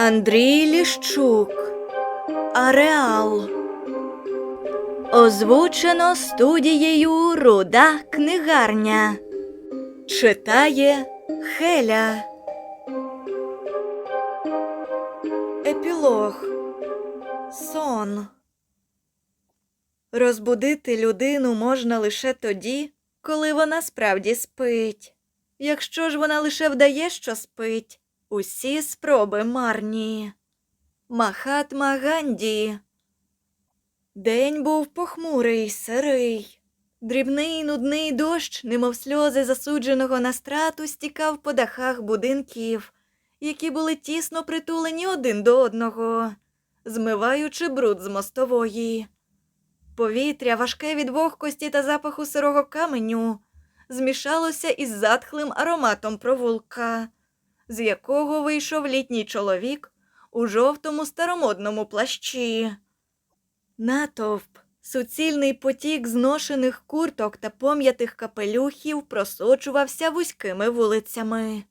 Андрій Ліщук. Ареал. Озвучено студією Руда книгарня. Читає Хеля. Епілог. Сон. Розбудити людину можна лише тоді, коли вона справді спить. Якщо ж вона лише вдає, що спить, усі спроби марні. Махатма Ганді. День був похмурий, сирий. Дрібний нудний дощ, немов сльози засудженого на страту, стікав по дахах будинків, які були тісно притулені один до одного, змиваючи бруд з мостової. Повітря, важке від вогкості та запаху сирого каменю, змішалося із затхлим ароматом провулка, з якого вийшов літній чоловік у жовтому старомодному плащі. Натовп, суцільний потік зношених курток та пом'ятих капелюхів просочувався вузькими вулицями.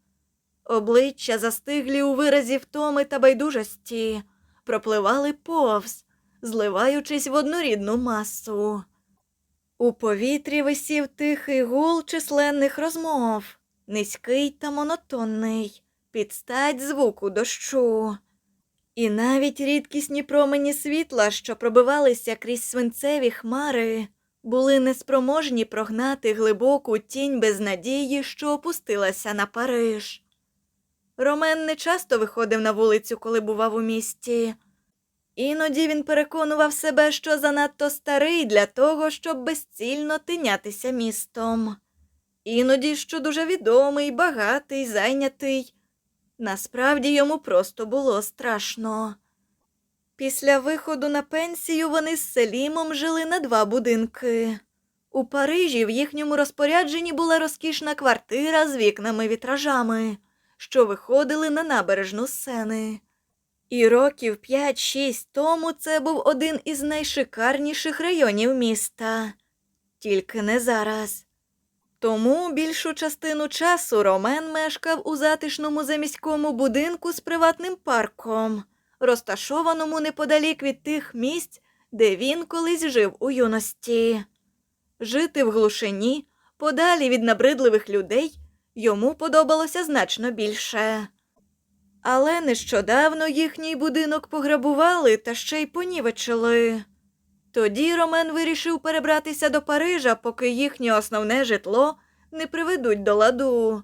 Обличчя, застиглі у виразі втоми та байдужості, пропливали повз, зливаючись в однорідну масу. У повітрі висів тихий гул численних розмов, низький та монотонний, під стать звуку дощу. І навіть рідкісні промені світла, що пробивалися крізь свинцеві хмари, були неспроможні прогнати глибоку тінь безнадії, що опустилася на Париж. Ромен не часто виходив на вулицю, коли бував у місті. Іноді він переконував себе, що занадто старий для того, щоб безцільно тинятися містом. Іноді, що дуже відомий, багатий, зайнятий. Насправді йому просто було страшно. Після виходу на пенсію вони з Селімом жили на два будинки. У Парижі в їхньому розпорядженні була розкішна квартира з вікнами-вітражами, що виходили на набережну сцени. І років 5-6 тому це був один із найшикарніших районів міста. Тільки не зараз. Тому більшу частину часу Ромен мешкав у затишному заміському будинку з приватним парком, розташованому неподалік від тих місць, де він колись жив у юності. Жити в глушині, подалі від набридливих людей, йому подобалося значно більше. Але нещодавно їхній будинок пограбували та ще й понівечили. Тоді Ромен вирішив перебратися до Парижа, поки їхнє основне житло не приведуть до ладу.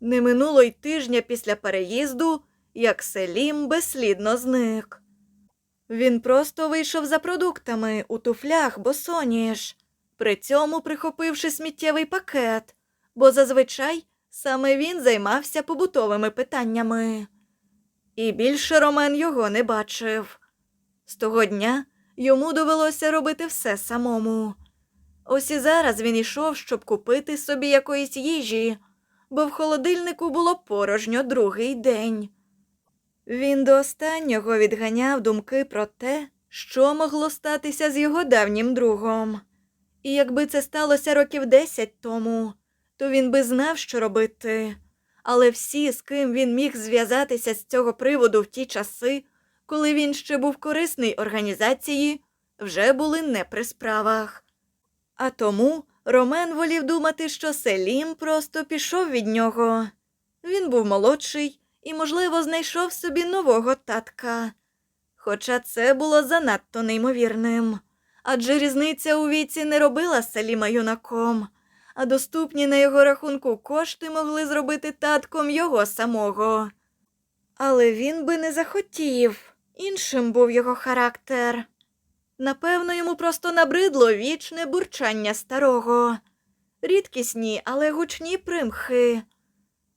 Не минуло й тижня після переїзду, як Селім безслідно зник. Він просто вийшов за продуктами у туфлях босоніж, при цьому прихопивши сміттєвий пакет, бо зазвичай саме він займався побутовими питаннями. І більше Ромен його не бачив. З того дня йому довелося робити все самому. Ось і зараз він ішов, щоб купити собі якоїсь їжі, бо в холодильнику було порожньо другий день. Він до останнього відганяв думки про те, що могло статися з його давнім другом. І якби це сталося років десять тому, то він би знав, що робити. Але всі, з ким він міг зв'язатися з цього приводу в ті часи, коли він ще був корисний організації, вже були не при справах. А тому Ромен волів думати, що Селім просто пішов від нього. Він був молодший і, можливо, знайшов собі нового татка. Хоча це було занадто неймовірним, адже різниця у віці не робила Селіма юнаком, а доступні на його рахунку кошти могли зробити татком його самого. Але він би не захотів, іншим був його характер. Напевно, йому просто набридло вічне бурчання старого, рідкісні, але гучні примхи.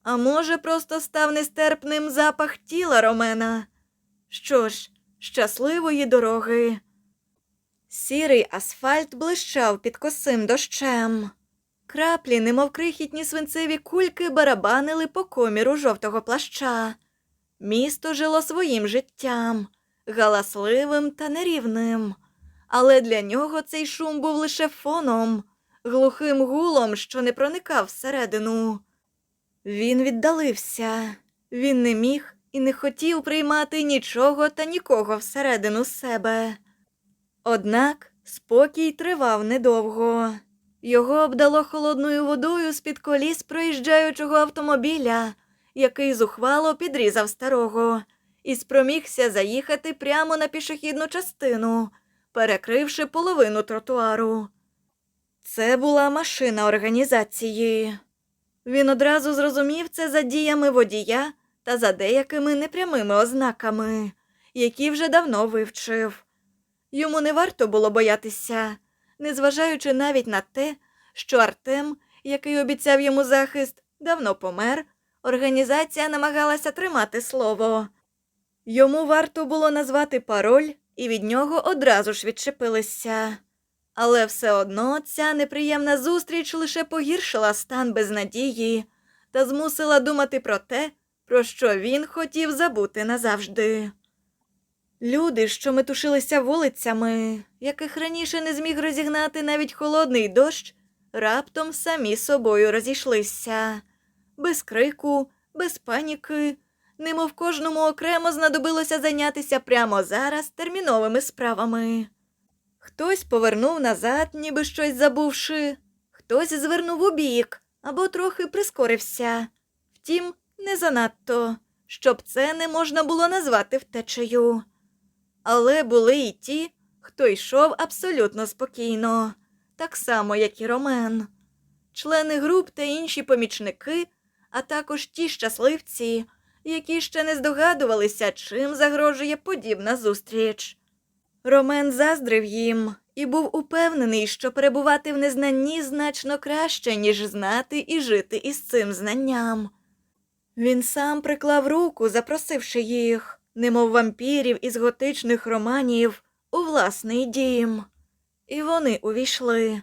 А може, просто став нестерпним запах тіла Ромена. Що ж, щасливої дороги. Сірий асфальт блищав під косим дощем. Краплі, немов крихітні свинцеві кульки, барабанили по коміру жовтого плаща. Місто жило своїм життям, галасливим та нерівним. Але для нього цей шум був лише фоном, глухим гулом, що не проникав всередину. Він віддалився, він не міг і не хотів приймати нічого та нікого всередину себе. Однак спокій тривав недовго. Його обдало холодною водою з-під коліс проїжджаючого автомобіля, який зухвало підрізав старого, і спромігся заїхати прямо на пішохідну частину, перекривши половину тротуару. Це була машина організації. Він одразу зрозумів це за діями водія та за деякими непрямими ознаками, які вже давно вивчив. Йому не варто було боятися, незважаючи навіть на те, що Артем, який обіцяв йому захист, давно помер, організація намагалася тримати слово. Йому варто було назвати пароль, і від нього одразу ж відчепилися. Але все одно ця неприємна зустріч лише погіршила стан безнадії та змусила думати про те, про що він хотів забути назавжди. Люди, що метушилися вулицями, яких раніше не зміг розігнати навіть холодний дощ, раптом самі собою розійшлися. Без крику, без паніки, немов кожному окремо знадобилося зайнятися прямо зараз терміновими справами. Хтось повернув назад, ніби щось забувши, хтось звернув у бік або трохи прискорився. Втім, не занадто, щоб це не можна було назвати втечею. Але були й ті, хто йшов абсолютно спокійно, так само, як і Ромен. Члени груп та інші помічники, а також ті щасливці, які ще не здогадувалися, чим загрожує подібна зустріч. Ромен заздрив їм і був упевнений, що перебувати в незнанні значно краще, ніж знати і жити із цим знанням. Він сам приклав руку, запросивши їх, немов вампірів із готичних романів, у власний дім. І вони увійшли.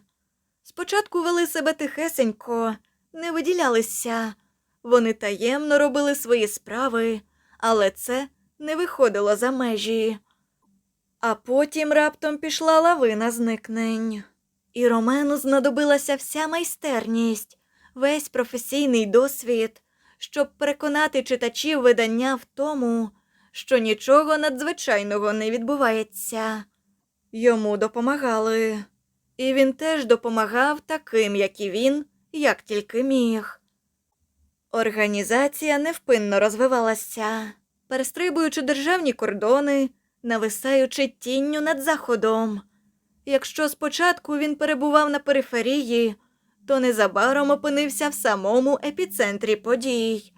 Спочатку вели себе тихесенько, не виділялися. Вони таємно робили свої справи, але це не виходило за межі. А потім раптом пішла лавина зникнень. І Ромену знадобилася вся майстерність, весь професійний досвід, щоб переконати читачів видання в тому, що нічого надзвичайного не відбувається. Йому допомагали, і він теж допомагав таким, як і він, як тільки міг. Організація невпинно розвивалася, перестрибуючи державні кордони, нависаючи тінню над заходом. Якщо спочатку він перебував на периферії, то незабаром опинився в самому епіцентрі подій.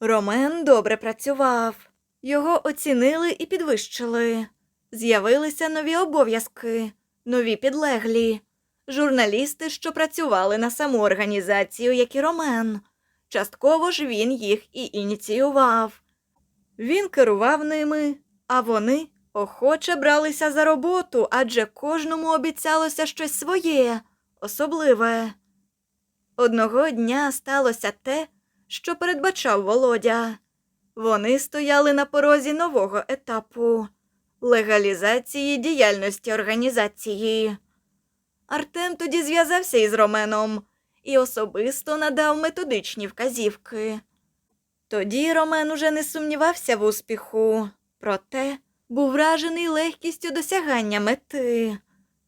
Ромен добре працював, його оцінили і підвищили. З'явилися нові обов'язки, нові підлеглі, журналісти, що працювали на саму організацію, як і Ромен. Частково ж він їх і ініціював. Він керував ними, а вони охоче бралися за роботу, адже кожному обіцялося щось своє, особливе. Одного дня сталося те, що передбачав Володя. Вони стояли на порозі нового етапу легалізації діяльності організації. Артем тоді зв'язався із Роменом і особисто надав методичні вказівки. Тоді Ромен уже не сумнівався в успіху, проте був вражений легкістю досягання мети.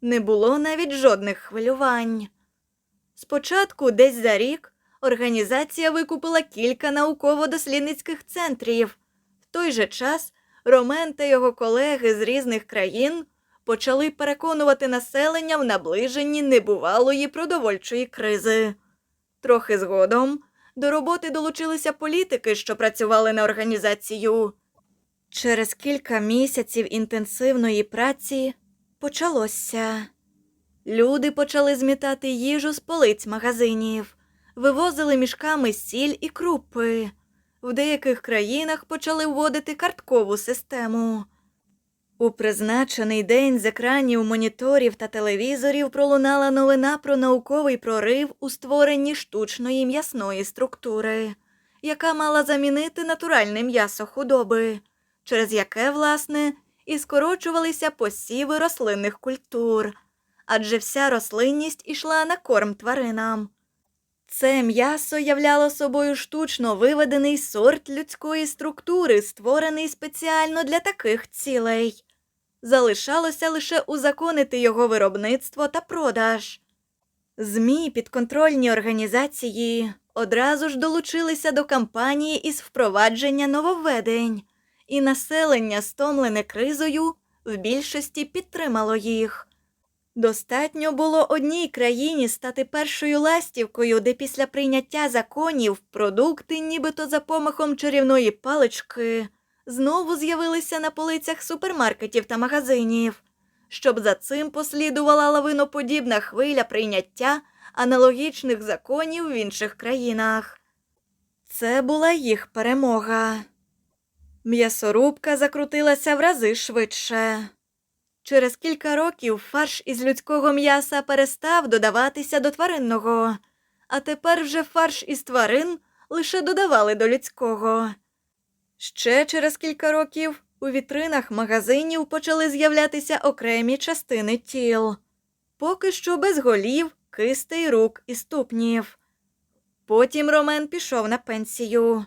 Не було навіть жодних хвилювань. Спочатку, десь за рік, організація викупила кілька науково-дослідницьких центрів. В той же час Ромен та його колеги з різних країн почали переконувати населення в наближенні небувалої продовольчої кризи. Трохи згодом до роботи долучилися політики, що працювали на організацію. Через кілька місяців інтенсивної праці почалося. Люди почали змітати їжу з полиць магазинів, вивозили мішками сіль і крупи. В деяких країнах почали вводити карткову систему. У призначений день з екранів моніторів та телевізорів пролунала новина про науковий прорив у створенні штучної м'ясної структури, яка мала замінити натуральне м'ясо худоби, через яке, власне, і скорочувалися посіви рослинних культур, адже вся рослинність ішла на корм тваринам. Це м'ясо являло собою штучно виведений сорт людської структури, створений спеціально для таких цілей. Залишалося лише узаконити його виробництво та продаж. ЗМІ підконтрольні організації одразу ж долучилися до кампанії із впровадження нововведень, і населення, стомлене кризою, в більшості підтримало їх. Достатньо було одній країні стати першою ластівкою, де після прийняття законів продукти, нібито за помахом чарівної палички, знову з'явилися на полицях супермаркетів та магазинів, щоб за цим послідувала лавиноподібна хвиля прийняття аналогічних законів в інших країнах. Це була їх перемога. М'ясорубка закрутилася в рази швидше. Через кілька років фарш із людського м'яса перестав додаватися до тваринного, а тепер вже фарш із тварин лише додавали до людського. Ще через кілька років у вітринах магазинів почали з'являтися окремі частини тіл, поки що без голів, кистей, рук і ступнів. Потім Ромен пішов на пенсію.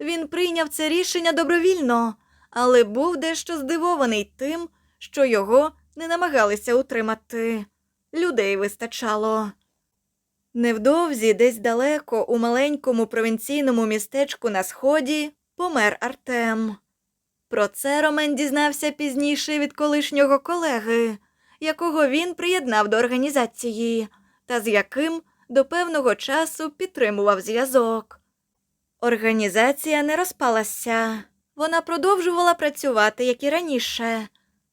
Він прийняв це рішення добровільно, але був дещо здивований тим, що його не намагалися утримати. Людей вистачало. Невдовзі, десь далеко, у маленькому провінційному містечку на сході, помер Артем. Про це Ромен дізнався пізніше від колишнього колеги, якого він приєднав до організації, та з яким до певного часу підтримував зв'язок. Організація не розпалася, вона продовжувала працювати, як і раніше.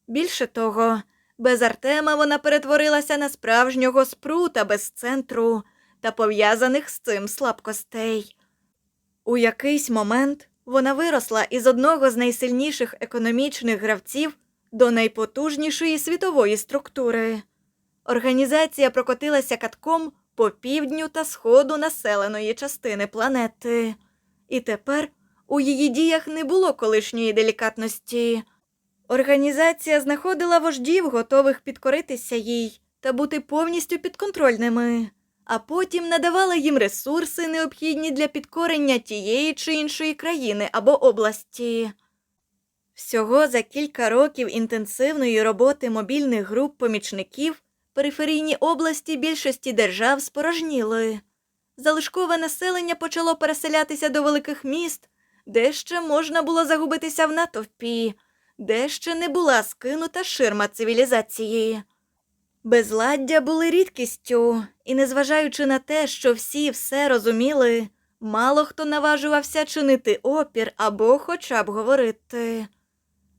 Більше того, без Артема вона перетворилася на справжнього спрута без центру та пов'язаних з цим слабкостей. У якийсь момент вона виросла із одного з найсильніших економічних гравців до найпотужнішої світової структури. Організація прокотилася катком по півдню та сходу населеної частини планети, і тепер у її діях не було колишньої делікатності. Організація знаходила вождів, готових підкоритися їй та бути повністю підконтрольними, а потім надавала їм ресурси, необхідні для підкорення тієї чи іншої країни або області. Всього за кілька років інтенсивної роботи мобільних груп помічників периферійні області більшості держав спорожніли. Залишкове населення почало переселятися до великих міст, де ще можна було загубитися в натовпі де ще не була скинута ширма цивілізації. Безладдя були рідкістю, і, незважаючи на те, що всі все розуміли, мало хто наважувався чинити опір або хоча б говорити.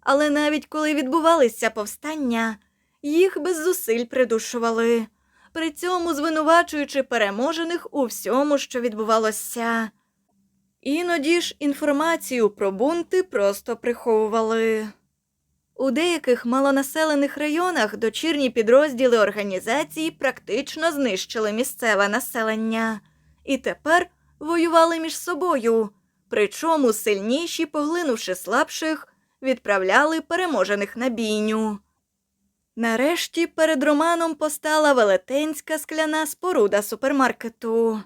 Але навіть коли відбувалися повстання, їх без зусиль придушували, при цьому звинувачуючи переможених у всьому, що відбувалося. Іноді ж інформацію про бунти просто приховували. У деяких малонаселених районах дочірні підрозділи організації практично знищили місцеве населення і тепер воювали між собою, причому сильніші, поглинувши слабших, відправляли переможених на бійню. Нарешті перед Романом постала велетенська скляна споруда супермаркету.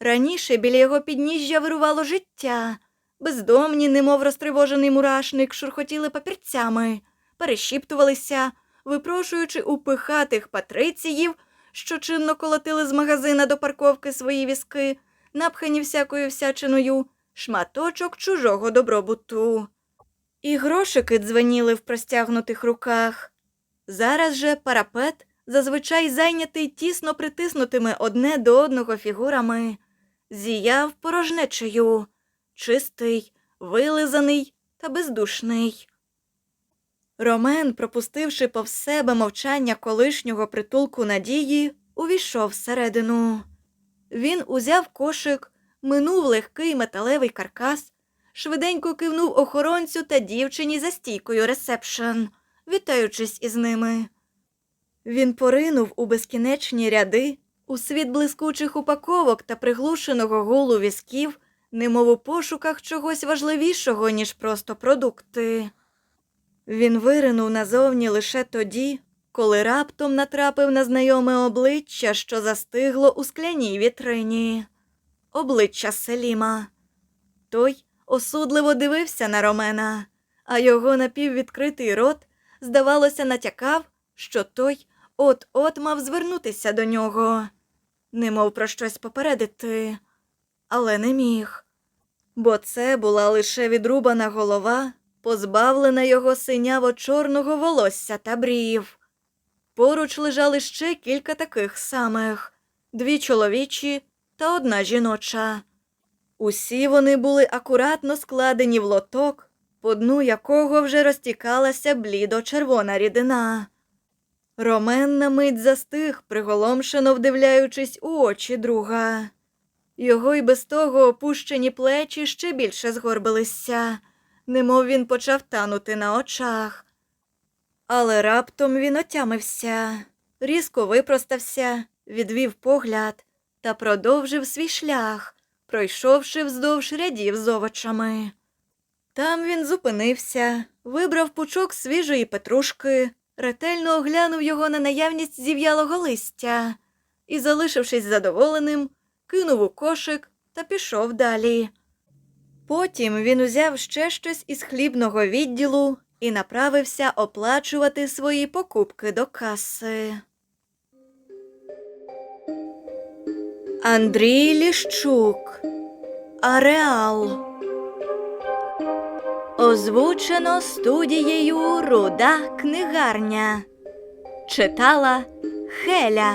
Раніше біля його підніжжя вирувало життя. Бездомні, немов розтривожений мурашник, шурхотіли папірцями, перешіптувалися, випрошуючи у пихатих патриціїв, що чинно колотили з магазина до парковки свої візки, напхані всякою всячиною, шматочок чужого добробуту. І грошики дзвеніли в простягнутих руках. Зараз же парапет, зазвичай зайнятий тісно притиснутими одне до одного фігурами, зіяв порожнечею чистий, вилизаний та бездушний. Ромен, пропустивши повз себе мовчання колишнього притулку надії, увійшов всередину. Він узяв кошик, минув легкий металевий каркас, швиденько кивнув охоронцю та дівчині за стійкою ресепшн, вітаючись із ними. Він поринув у безкінечні ряди, у світ блискучих упаковок та приглушеного гулу візків, немов у пошуках чогось важливішого, ніж просто продукти. Він виринув назовні лише тоді, коли раптом натрапив на знайоме обличчя, що застигло у скляній вітрині. обличчя Селіма. Той осудливо дивився на Ромена, а його напіввідкритий рот, здавалося, натякав, що той от-от мав звернутися до нього, немов про щось попередити, але не міг, бо це була лише відрубана голова, позбавлена його синяво-чорного волосся та брів. Поруч лежали ще кілька таких самих дві чоловічі та одна жіноча. Усі вони були акуратно складені в лоток, по дну якого вже розтікалася блідо-червона рідина. Ромен на мить застиг, приголомшено вдивляючись у очі друга. Його й без того опущені плечі ще більше згорбилися, немов він почав танути на очах. Але раптом він отямився, різко випростався, відвів погляд та продовжив свій шлях, пройшовши вздовж рядів з овочами. Там він зупинився, вибрав пучок свіжої петрушки, ретельно оглянув його на наявність зів'ялого листя і, залишившись задоволеним, кинув у кошик та пішов далі. Потім він узяв ще щось із хлібного відділу і направився оплачувати свої покупки до каси. Андрій Ліщук Ареал Озвучено студією Руда книгарня. Читала Хеля.